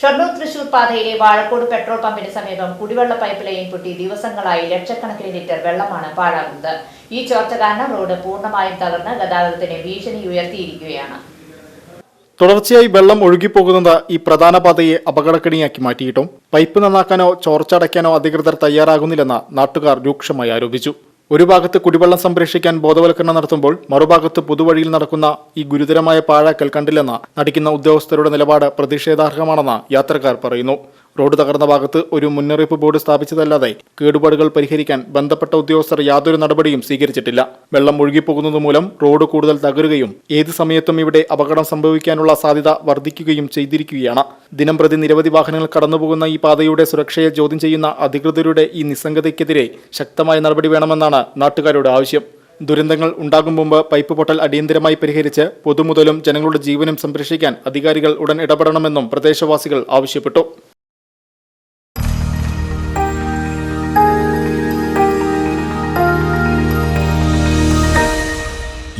ഷൊർണൂർ തൃശൂർ പാതയിലെ വാഴക്കോട് പെട്രോൾ പമ്പിന് സമീപം കുടിവെള്ള പൈപ്പ് ലൈൻ പൊട്ടി ദിവസങ്ങളായി ലക്ഷക്കണക്കിന് ലിറ്റർ വെള്ളമാണ് പാഴാകുന്നത്. ഈ ചോർച്ച കാരണം റോഡ് പൂർണമായും തകർന്ന് ഗതാഗതത്തിന് ഭീഷണി ഉയർത്തിയിരിക്കുകയാണ്. തുടർച്ചയായി വെള്ളം ഒഴുകിപ്പോകുന്നത് ഈ പ്രധാന പാതയെ അപകടക്കണിയാക്കി മാറ്റിയിട്ടും. പൈപ്പ് നന്നാക്കാനോ ചോർച്ചടയ്ക്കാനോ അധികൃതർ തയ്യാറാകുന്നില്ലെന്ന് നാട്ടുകാർ രൂക്ഷമായി ആരോപിച്ചു. ഒരു ഭാഗത്ത് കുടിവെള്ളം സംരക്ഷിക്കാൻ ബോധവൽക്കരണം നടത്തുമ്പോൾ മറുഭാഗത്ത് പുതുവഴിയിൽ നടക്കുന്ന ഈ ഗുരുതരമായ പാഴാക്കൽ കണ്ടില്ലെന്ന നടിക്കുന്ന ഉദ്യോഗസ്ഥരുടെ നിലപാട് പ്രതിഷേധാർഹമാണെന്ന് യാത്രക്കാർ പറയുന്നു. റോഡ് തകർന്ന ഭാഗത്ത് ഒരു മുന്നറിയിപ്പ് ബോർഡ് സ്ഥാപിച്ചതല്ലാതെ കേടുപാടുകൾ പരിഹരിക്കാൻ ബന്ധപ്പെട്ട ഉദ്യോഗസ്ഥർ യാതൊരു നടപടിയും സ്വീകരിച്ചിട്ടില്ല. വെള്ളം ഒഴുകിപ്പോകുന്നത് മൂലം റോഡ് കൂടുതൽ തകരുകയും ഏത് സമയത്തും ഇവിടെ അപകടം സംഭവിക്കാനുള്ള സാധ്യത വർദ്ധിക്കുകയും ചെയ്തിരിക്കുകയാണ്. ദിനം പ്രതി നിരവധി വാഹനങ്ങൾ കടന്നുപോകുന്ന ഈ പാതയുടെ സുരക്ഷയെ ചോദ്യം ചെയ്യുന്ന അധികൃതരുടെ ഈ നിസ്സംഗതയ്ക്കെതിരെ ശക്തമായ നടപടി വേണമെന്നാണ് നാട്ടുകാരുടെ ആവശ്യം. ദുരന്തങ്ങൾ ഉണ്ടാകും മുമ്പ് പൈപ്പ് പൊട്ടൽ അടിയന്തരമായി പരിഹരിച്ച് പൊതുമുതലും ജനങ്ങളുടെ ജീവനും സംരക്ഷിക്കാൻ അധികാരികൾ ഉടൻ ഇടപെടണമെന്നും പ്രദേശവാസികൾ ആവശ്യപ്പെട്ടു.